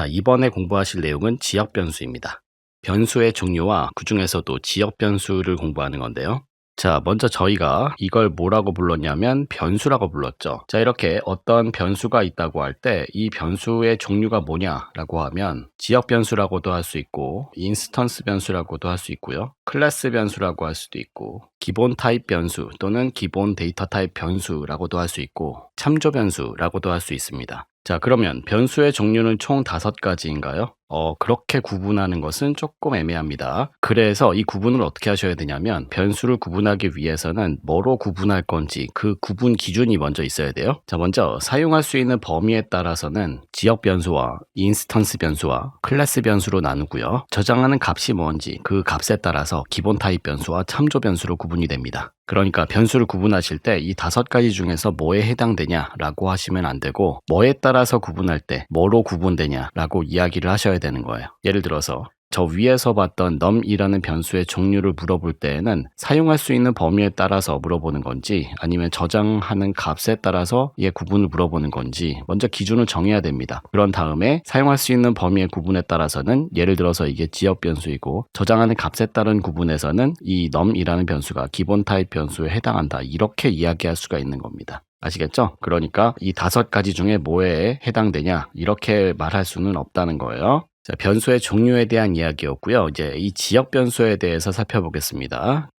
자, 이번에 공부하실 내용은 지역 변수입니다. 변수의 종류와 그 중에서도 지역 변수를 공부하는 건데요. 자, 먼저 저희가 이걸 뭐라고 불렀냐면 변수라고 불렀죠. 자, 이렇게 어떤 변수가 있다고 할 때 이 변수의 종류가 뭐냐라고 하면 지역 변수라고도 할 수 있고 인스턴스 변수라고도 할 수 있고요. 클래스 변수라고 할 수도 있고 기본 타입 변수 또는 기본 데이터 타입 변수라고도 할 수 있고 참조 변수라고도 할 수 있습니다. 자, 그러면 변수의 종류는 총 다섯 가지인가요? 어, 그렇게 구분하는 것은 조금 애매합니다. 그래서 이 구분을 어떻게 하셔야 되냐면 변수를 구분하기 위해서는 뭐로 구분할 건지 그 구분 기준이 먼저 있어야 돼요. 자, 먼저 사용할 수 있는 범위에 따라서는 지역 변수와 인스턴스 변수와 클래스 변수로 나누고요. 저장하는 값이 뭔지 그 값에 따라서 기본 타입 변수와 참조 변수로 구분이 됩니다. 그러니까 변수를 구분하실 때 이 다섯 가지 중에서 뭐에 해당되냐라고 하시면 안 되고 뭐에 따라서 구분할 때 뭐로 구분되냐라고 이야기를 하셔야 되는 거예요. 예를 들어서 저 위에서 봤던 num이라는 변수의 종류를 물어볼 때에는 사용할 수 있는 범위에 따라서 물어보는 건지 아니면 저장하는 값에 따라서 얘 구분을 물어보는 건지 먼저 기준을 정해야 됩니다. 그런 다음에 사용할 수 있는 범위의 구분에 따라서는 예를 들어서 이게 지역 변수이고 저장하는 값에 따른 구분에서는 이 num이라는 변수가 기본 타입 변수에 해당한다. 이렇게 이야기할 수가 있는 겁니다. 아시겠죠? 그러니까 이 다섯 가지 중에 뭐에 해당되냐 이렇게 말할 수는 없다는 거예요. 자, 변수의 종류에 대한 이야기였고요. 이제 이 지역 변수에 대해서 살펴보겠습니다.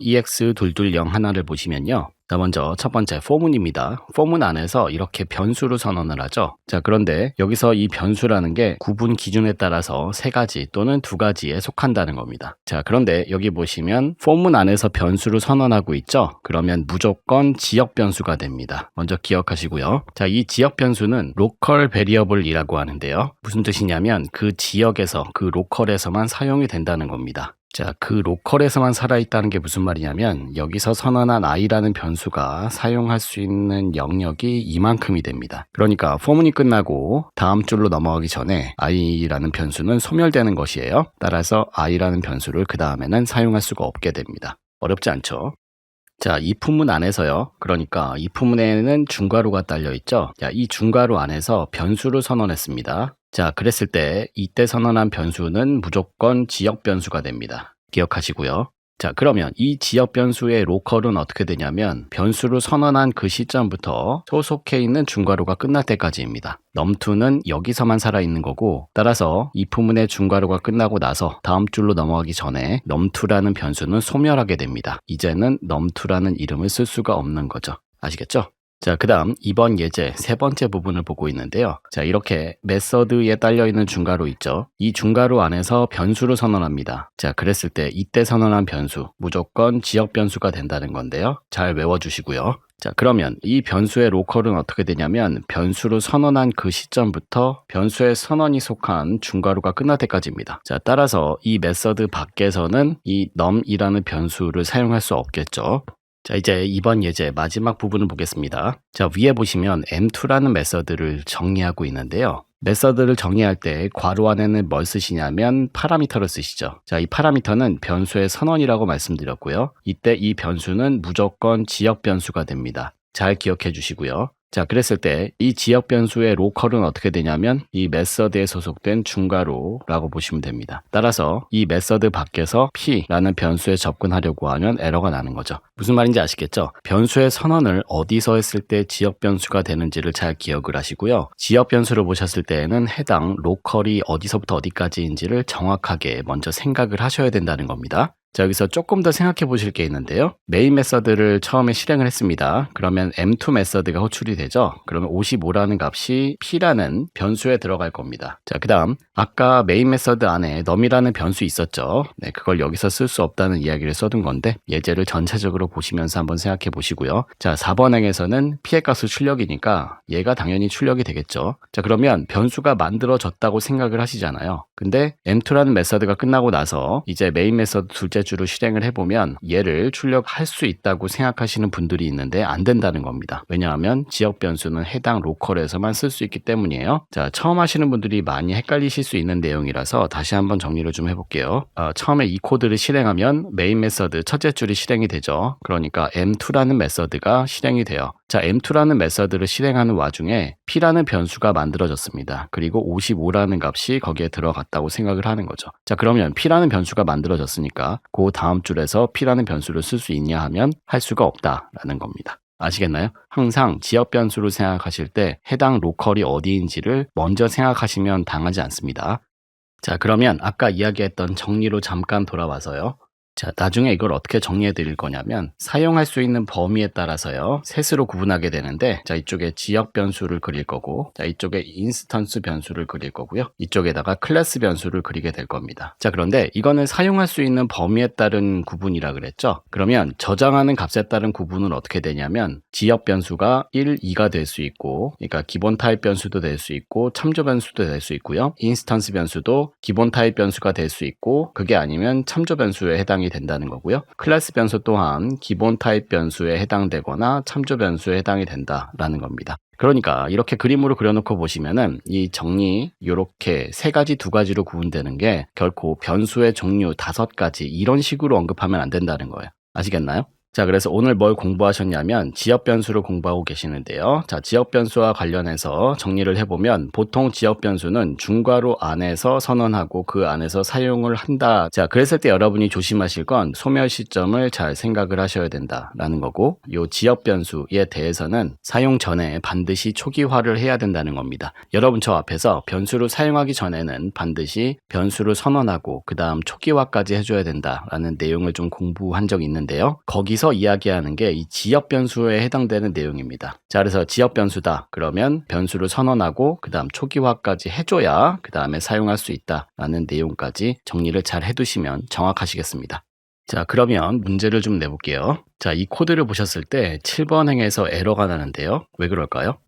EX220 하나를 보시면요. 자, 먼저 첫 번째 포문입니다. 포문 안에서 이렇게 변수로 선언을 하죠. 자, 그런데 여기서 이 변수라는 게 구분 기준에 따라서 세 가지 또는 두 가지에 속한다는 겁니다. 자, 그런데 여기 보시면 포문 안에서 변수를 선언하고 있죠. 그러면 무조건 지역 변수가 됩니다. 먼저 기억하시고요. 자, 이 지역 변수는 로컬 베리어블이라고 하는데요. 무슨 뜻이냐면 그 지역에서 그 로컬에서만 사용이 된다는 겁니다. 자, 그 로컬에서만 살아있다는 게 무슨 말이냐면 여기서 선언한 i라는 변수가 사용할 수 있는 영역이 이만큼이 됩니다. 그러니까 포문이 끝나고 다음 줄로 넘어가기 전에 i라는 변수는 소멸되는 것이에요. 따라서 i라는 변수를 그 다음에는 사용할 수가 없게 됩니다. 어렵지 않죠? 자, 이 품문 안에서요. 그러니까 이 품문에는 중괄호가 딸려 있죠. 자, 이 중괄호 안에서 변수를 선언했습니다. 자, 그랬을 때 이때 선언한 변수는 무조건 지역 변수가 됩니다. 기억하시고요. 자, 그러면 이 지역 변수의 로컬은 어떻게 되냐면 변수를 선언한 그 시점부터 소속해 있는 중괄호가 끝날 때까지입니다. 넘2는 여기서만 살아있는 거고 따라서 이 부문의 중괄호가 끝나고 나서 다음 줄로 넘어가기 전에 넘2라는 변수는 소멸하게 됩니다. 이제는 넘2라는 이름을 쓸 수가 없는 거죠. 아시겠죠? 자, 그 다음 이번 예제 세 번째 부분을 보고 있는데요. 자, 이렇게 메서드에 딸려있는 중괄호 있죠. 이 중괄호 안에서 변수를 선언합니다. 자, 그랬을 때 이때 선언한 변수, 무조건 지역 변수가 된다는 건데요. 잘 외워주시고요. 자, 그러면 이 변수의 로컬은 어떻게 되냐면 변수를 선언한 그 시점부터 변수의 선언이 속한 중괄호가 끝날 때까지입니다. 자, 따라서 이 메서드 밖에서는 이 num이라는 변수를 사용할 수 없겠죠. 자, 이제 이번 예제 마지막 부분을 보겠습니다. 자, 위에 보시면 m2라는 메서드를 정리하고 있는데요. 메서드를 정의할 때 괄호 안에는 뭘 쓰시냐면 파라미터를 쓰시죠. 자, 이 파라미터는 변수의 선언이라고 말씀드렸고요. 이때 이 변수는 무조건 지역 변수가 됩니다. 잘 기억해 주시고요. 자, 그랬을 때 이 지역 변수의 로컬은 어떻게 되냐면 이 메서드에 소속된 중괄호라고 보시면 됩니다. 따라서 이 메서드 밖에서 p라는 변수에 접근하려고 하면 에러가 나는 거죠. 무슨 말인지 아시겠죠? 변수의 선언을 어디서 했을 때 지역 변수가 되는지를 잘 기억을 하시고요. 지역 변수를 보셨을 때에는 해당 로컬이 어디서부터 어디까지인지를 정확하게 먼저 생각을 하셔야 된다는 겁니다. 자, 여기서 조금 더 생각해 보실 게 있는데요. 메인 메서드를 처음에 실행을 했습니다. 그러면 m2 메서드가 호출이 되죠. 그러면 55라는 값이 p라는 변수에 들어갈 겁니다. 자, 그 다음 아까 메인 메서드 안에 num이라는 변수 있었죠. 네, 그걸 여기서 쓸 수 없다는 이야기를 써둔 건데 예제를 전체적으로 보시면서 한번 생각해 보시고요. 자, 4번 행에서는 값을 출력이니까 얘가 당연히 출력이 되겠죠. 자, 그러면 변수가 만들어졌다고 생각을 하시잖아요. 근데 m2라는 메서드가 끝나고 나서 이제 메인 메서드 둘째 주로 실행을 해보면 얘를 출력할 수 있다고 생각하시는 분들이 있는데 안 된다는 겁니다. 왜냐하면 지역 변수는 해당 로컬에서만 쓸 수 있기 때문이에요. 자, 처음 하시는 분들이 많이 헷갈리실 수 있는 내용이라서 다시 한번 정리를 좀 해볼게요. 어, 처음에 이 코드를 실행하면 메인 메서드 첫째 줄이 실행이 되죠. 그러니까 m2라는 메서드가 실행이 돼요. 자, m2라는 메서드를 실행하는 와중에 p라는 변수가 만들어졌습니다. 그리고 55라는 값이 거기에 들어갔다고 생각을 하는 거죠. 자, 그러면 p라는 변수가 만들어졌으니까 그 다음 줄에서 p라는 변수를 쓸 수 있냐 하면 할 수가 없다라는 겁니다. 아시겠나요? 항상 지역 변수를 생각하실 때 해당 로컬이 어디인지를 먼저 생각하시면 당하지 않습니다. 자, 그러면 아까 이야기했던 정리로 잠깐 돌아와서요. 자, 나중에 이걸 어떻게 정리해 드릴 거냐면 사용할 수 있는 범위에 따라서요. 셋으로 구분하게 되는데 자, 이쪽에 지역 변수를 그릴 거고 자, 이쪽에 인스턴스 변수를 그릴 거고요. 이쪽에다가 클래스 변수를 그리게 될 겁니다. 자, 그런데 이거는 사용할 수 있는 범위에 따른 구분이라 그랬죠. 그러면 저장하는 값에 따른 구분은 어떻게 되냐면 지역 변수가 1, 2가 될 수 있고 그러니까 기본 타입 변수도 될 수 있고 참조 변수도 될 수 있고요. 인스턴스 변수도 기본 타입 변수가 될 수 있고 그게 아니면 참조 변수에 해당이 된다는 거고요. 클래스 변수 또한 기본 타입 변수에 해당되거나 참조 변수에 해당이 된다라는 겁니다. 그러니까 이렇게 그림으로 그려놓고 보시면은 이 정리 이렇게 세 가지 두 가지로 구분되는 게 결코 변수의 종류 다섯 가지 이런 식으로 언급하면 안 된다는 거예요. 아시겠나요? 자, 그래서 오늘 뭘 공부하셨냐면 지역 변수를 공부하고 계시는데요. 자, 지역 변수와 관련해서 정리를 해보면 보통 지역 변수는 중괄호 안에서 선언하고 그 안에서 사용을 한다. 자, 그랬을 때 여러분이 조심하실 건 소멸 시점을 잘 생각을 하셔야 된다라는 거고 요 지역 변수에 대해서는 사용 전에 반드시 초기화를 해야 된다는 겁니다. 여러분 저 앞에서 변수를 사용하기 전에는 반드시 변수를 선언하고 그 다음 초기화까지 해줘야 된다라는 내용을 좀 공부한 적이 있는데요. 거기 여기서 이야기하는 게 이 지역 변수에 해당되는 내용입니다. 자, 그래서 지역 변수다. 그러면 변수를 선언하고 그 다음 초기화까지 해줘야 그 다음에 사용할 수 있다라는 내용까지 정리를 잘 해두시면 정확하시겠습니다. 자, 그러면 문제를 좀 내볼게요. 자, 이 코드를 보셨을 때 7번 행에서 에러가 나는데요. 왜 그럴까요?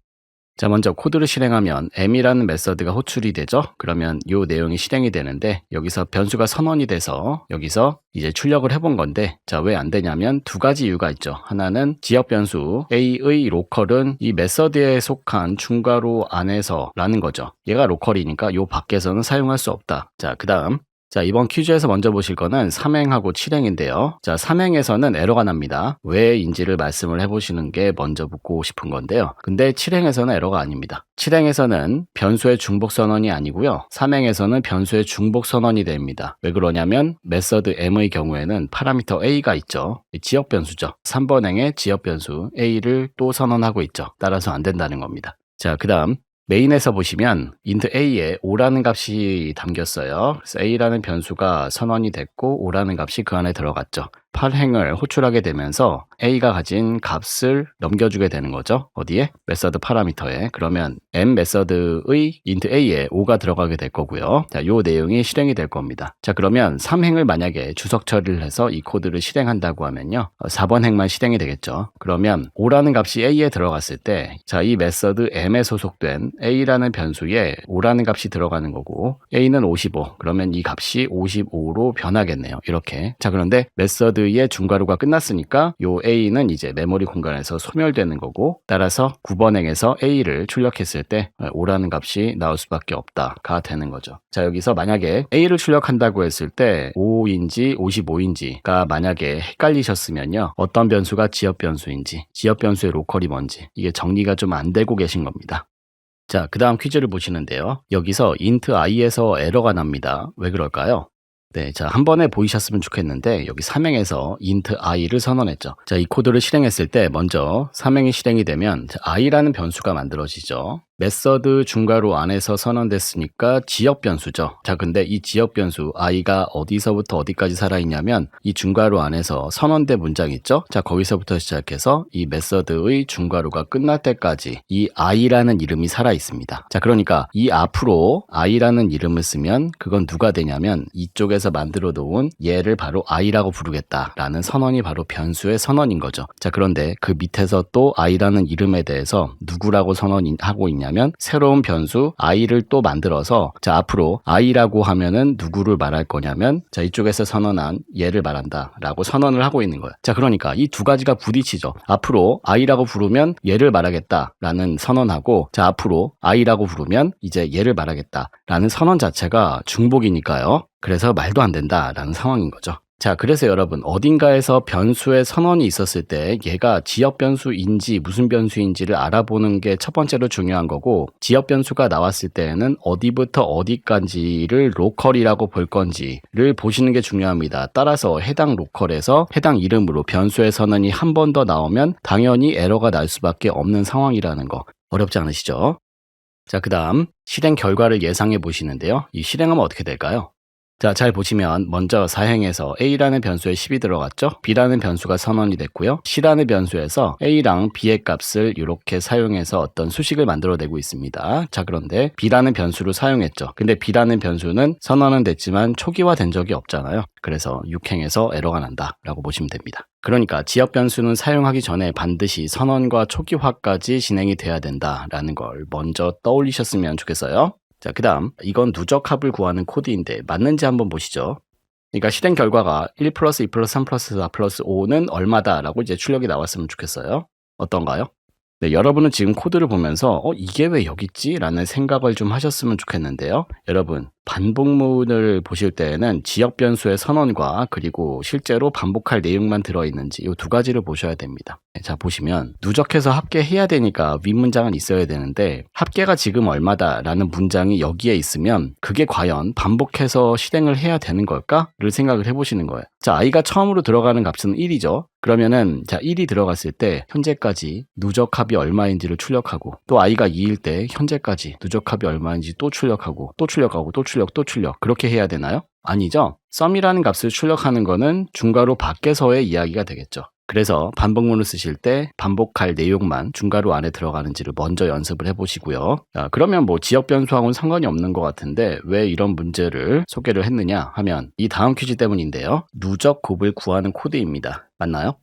자, 먼저 코드를 실행하면 m이라는 메서드가 호출이 되죠. 그러면 이 내용이 실행이 되는데 여기서 변수가 선언이 돼서 여기서 이제 출력을 해본 건데 자, 왜 안 되냐면 두 가지 이유가 있죠. 하나는 지역 변수 a의 로컬은 이 메서드에 속한 중괄호 안에서 라는 거죠. 얘가 로컬이니까 요 밖에서는 사용할 수 없다. 자, 그 다음 자, 이번 퀴즈에서 먼저 보실 거는 3행하고 7행인데요. 자, 3행에서는 에러가 납니다. 왜인지를 말씀을 해보시는 게 먼저 묻고 싶은 건데요. 근데 7행에서는 에러가 아닙니다. 7행에서는 변수의 중복 선언이 아니고요. 3행에서는 변수의 중복 선언이 됩니다. 왜 그러냐면 메서드 m의 경우에는 파라미터 a가 있죠. 지역 변수죠. 3번 행에 지역 변수 a를 또 선언하고 있죠. 따라서 안 된다는 겁니다. 자, 그 다음 메인에서 보시면 int a에 5라는 값이 담겼어요. 그래서 a라는 변수가 선언이 됐고 5라는 값이 그 안에 들어갔죠. 8행을 호출하게 되면서 a가 가진 값을 넘겨주게 되는 거죠. 어디에? 메서드 파라미터에. 그러면 m 메서드의 int a에 5가 들어가게 될 거고요. 자, 요 내용이 실행이 될 겁니다. 자, 그러면 3행을 만약에 주석 처리를 해서 이 코드를 실행한다고 하면요. 4번 행만 실행이 되겠죠. 그러면 5라는 값이 a에 들어갔을 때 자, 이 메서드 m에 소속된 a라는 변수에 5라는 값이 들어가는 거고 a는 55. 그러면 이 값이 55로 변하겠네요. 이렇게. 자, 그런데 메서드 메서드의 중괄호가 끝났으니까 요 A 는 이제 메모리 공간에서 소멸되는 거고 따라서 9번 행에서 A를 출력했을 때 5라는 값이 나올 수밖에 없다가 되는 거죠. 자 여기서 만약에 A를 출력한다고 했을 때 5인지 55인지가 만약에 헷갈리셨으면요. 어떤 변수가 지역 변수인지 지역 변수의 로컬이 뭔지 이게 정리가 좀 안 되고 계신 겁니다. 자, 그 다음 퀴즈를 보시는데요. 여기서 int i에서 에러가 납니다. 왜 그럴까요? 네, 자, 한 번에 보이셨으면 좋겠는데, 여기 3행에서 int i를 선언했죠. 자, 이 코드를 실행했을 때, 먼저 3행이 실행이 되면, i라는 변수가 만들어지죠. 메서드 중괄호 안에서 선언됐으니까 지역 변수죠. 자, 근데 이 지역 변수 i가 어디서부터 어디까지 살아있냐면 이 중괄호 안에서 선언된 문장 있죠? 자, 거기서부터 시작해서 이 메서드의 중괄호가 끝날 때까지 이 i라는 이름이 살아있습니다. 자, 그러니까 이 앞으로 i라는 이름을 쓰면 그건 누가 되냐면 이쪽에서 만들어 놓은 얘를 바로 i라고 부르겠다라는 선언이 바로 변수의 선언인 거죠. 자, 그런데 그 밑에서 또 i라는 이름에 대해서 누구라고 선언하고 있냐 뭐냐면 새로운 변수 i를 또 만들어서 자 앞으로 i라고 하면은 누구를 말할 거냐면 자 이쪽에서 선언한 얘를 말한다라고 선언을 하고 있는 거예요. 자 그러니까 이 두 가지가 부딪히죠. 앞으로 i라고 부르면 얘를 말하겠다라는 선언하고 자 앞으로 i라고 부르면 이제 얘를 말하겠다라는 선언 자체가 중복이니까요. 그래서 말도 안 된다라는 상황인 거죠. 자, 그래서 여러분, 어딘가에서 변수의 선언이 있었을 때 얘가 지역 변수인지 무슨 변수인지를 알아보는 게 첫 번째로 중요한 거고, 지역 변수가 나왔을 때에는 어디부터 어디까지를 로컬이라고 볼 건지를 보시는 게 중요합니다. 따라서 해당 로컬에서 해당 이름으로 변수의 선언이 한 번 더 나오면 당연히 에러가 날 수밖에 없는 상황이라는 거. 어렵지 않으시죠? 자, 그 다음, 실행 결과를 예상해 보시는데요. 이 실행하면 어떻게 될까요? 자, 잘 보시면 먼저 사행에서 a라는 변수에 10이 들어갔죠? b라는 변수가 선언이 됐고요. c라는 변수에서 a랑 b의 값을 이렇게 사용해서 어떤 수식을 만들어내고 있습니다. 자, 그런데 b라는 변수를 사용했죠. 근데 b라는 변수는 선언은 됐지만 초기화된 적이 없잖아요. 그래서 6행에서 에러가 난다라고 보시면 됩니다. 그러니까 지역 변수는 사용하기 전에 반드시 선언과 초기화까지 진행이 돼야 된다라는 걸 먼저 떠올리셨으면 좋겠어요. 자, 그 다음, 이건 누적 합을 구하는 코드인데 맞는지 한번 보시죠. 그러니까 실행 결과가 1 플러스 2 플러스 3 플러스 4 플러스 5는 얼마다라고 이제 출력이 나왔으면 좋겠어요. 어떤가요? 네, 여러분은 지금 코드를 보면서 어, 이게 왜 여기 있지? 라는 생각을 좀 하셨으면 좋겠는데요. 여러분, 반복문을 보실 때에는 지역 변수의 선언과 그리고 실제로 반복할 내용만 들어있는지 이 두 가지를 보셔야 됩니다. 네, 자, 보시면 누적해서 합계해야 되니까 윗문장은 있어야 되는데 합계가 지금 얼마다 라는 문장이 여기에 있으면 그게 과연 반복해서 실행을 해야 되는 걸까 를 생각을 해보시는 거예요. 자, i가 처음으로 들어가는 값은 1이죠. 그러면은 자 1이 들어갔을 때 현재까지 누적합이 얼마인지를 출력하고 또 i가 2일 때 현재까지 누적합이 얼마인지 또 출력하고 또 출력하고 또 출력 또 출력 그렇게 해야 되나요? 아니죠. 썸이라는 값을 출력하는 거는 중괄호 밖에서의 이야기가 되겠죠. 그래서 반복문을 쓰실 때 반복할 내용만 중괄호 안에 들어가는지를 먼저 연습을 해보시고요. 자, 그러면 뭐 지역 변수하고는 상관이 없는 것 같은데 왜 이런 문제를 소개를 했느냐 하면 이 다음 퀴즈 때문인데요. 누적 곱을 구하는 코드입니다. 맞나요?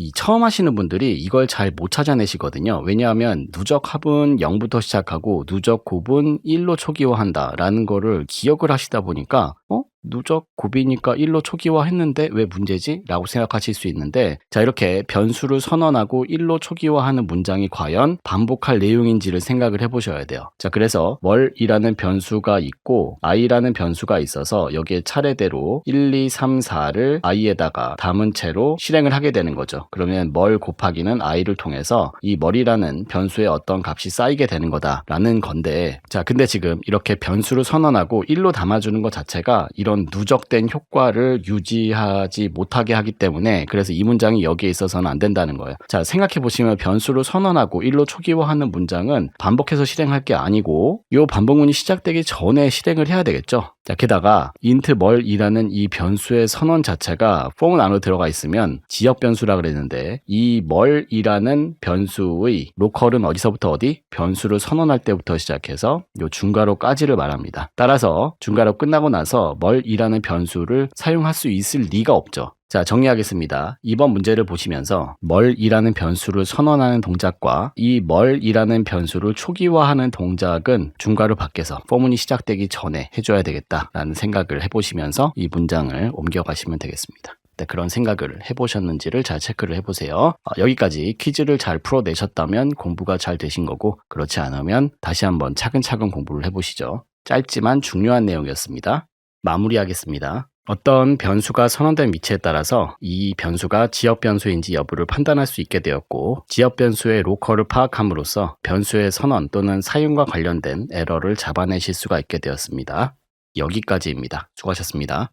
이 처음 하시는 분들이 이걸 잘 못 찾아내시거든요. 왜냐하면 누적 합은 0부터 시작하고 누적 곱은 1로 초기화한다라는 거를 기억을 하시다 보니까 어? 누적 곱이니까 1로 초기화했는데 왜 문제지? 라고 생각하실 수 있는데 자 이렇게 변수를 선언하고 1로 초기화하는 문장이 과연 반복할 내용인지를 생각을 해보셔야 돼요. 자 그래서 월이라는 변수가 있고 i라는 변수가 있어서 여기에 차례대로 1, 2, 3, 4를 i에다가 담은 채로 실행을 하게 되는 거죠. 그러면 뭘 곱하기는 i를 통해서 이 머리라는 변수에 어떤 값이 쌓이게 되는 거다라는 건데 자 근데 지금 이렇게 변수를 선언하고 1로 담아주는 것 자체가 이런 이런 누적된 효과를 유지하지 못하게 하기 때문에 그래서 이 문장이 여기에 있어서는 안 된다는 거예요. 자, 생각해 보시면 변수를 선언하고 1로 초기화하는 문장은 반복해서 실행할 게 아니고 이 반복문이 시작되기 전에 실행을 해야 되겠죠. 자, 게다가 int 멀이라는 이 변수의 선언 자체가 폼 안으로 들어가 있으면 지역 변수라 그랬는데 이 멀이라는 변수의 로컬은 어디서부터 어디? 변수를 선언할 때부터 시작해서 요 중괄호까지를 말합니다. 따라서 중괄호 끝나고 나서 멀이라는 변수를 사용할 수 있을 리가 없죠. 자, 정리하겠습니다. 이번 문제를 보시면서 멀이라는 변수를 선언하는 동작과 이 멀이라는 변수를 초기화하는 동작은 중괄호 밖에서 포문이 시작되기 전에 해줘야 되겠다라는 생각을 해보시면서 이 문장을 옮겨가시면 되겠습니다. 네, 그런 생각을 해보셨는지를 잘 체크를 해보세요. 어, 여기까지 퀴즈를 잘 풀어내셨다면 공부가 잘 되신 거고 그렇지 않으면 다시 한번 차근차근 공부를 해보시죠. 짧지만 중요한 내용이었습니다. 마무리하겠습니다. 어떤 변수가 선언된 위치에 따라서 이 변수가 지역 변수인지 여부를 판단할 수 있게 되었고 지역 변수의 로컬을 파악함으로써 변수의 선언 또는 사용과 관련된 에러를 잡아내실 수가 있게 되었습니다. 여기까지입니다. 수고하셨습니다.